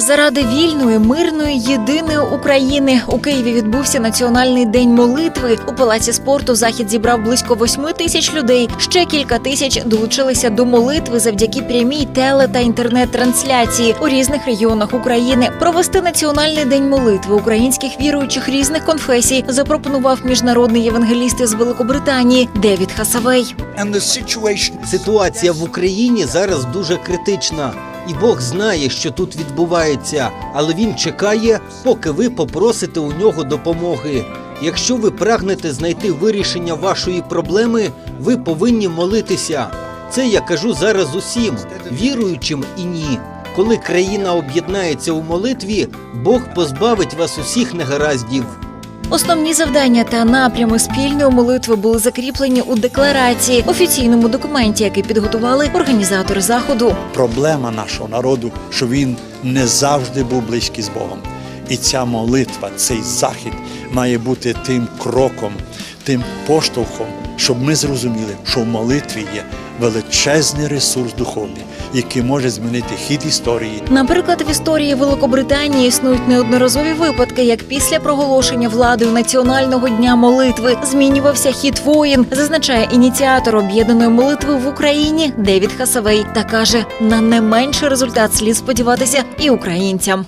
Заради вільної, мирної, єдиної України у Києві відбувся національний день молитви. У палаці спорту захід зібрав близько восьми тисяч людей. Ще кілька тисяч долучилися до молитви завдяки прямій теле та інтернет-трансляції у різних регіонах України. Провести національний день молитви українських віруючих різних конфесій запропонував міжнародний євангеліст із Великобританії Девід Хасавей. Ситуація в Україні зараз дуже критична, і Бог знає, що тут відбувається, але він чекає, поки ви попросите у нього допомоги. Якщо ви прагнете знайти вирішення вашої проблеми, ви повинні молитися. Це я кажу зараз усім, віруючим і ні. Коли країна об'єднається у молитві, Бог позбавить вас усіх негараздів. Основні завдання та напрями спільної молитви були закріплені у декларації, офіційному документі, який підготували організатори заходу. проблема нашого народу, що він не завжди був близький з Богом. І ця молитва, цей захід має бути тим кроком, тим поштовхом, щоб ми зрозуміли, що в молитві є величезний ресурс духовний, який може змінити хід історії Наприклад, в історії Великобританії існують неодноразові випадки, як після проголошення владою національного дня молитви змінювався хід воїн, зазначає ініціатор об'єднаної молитви в Україні Девід Хасавей та каже: на не менший результат слід сподіватися і українцям.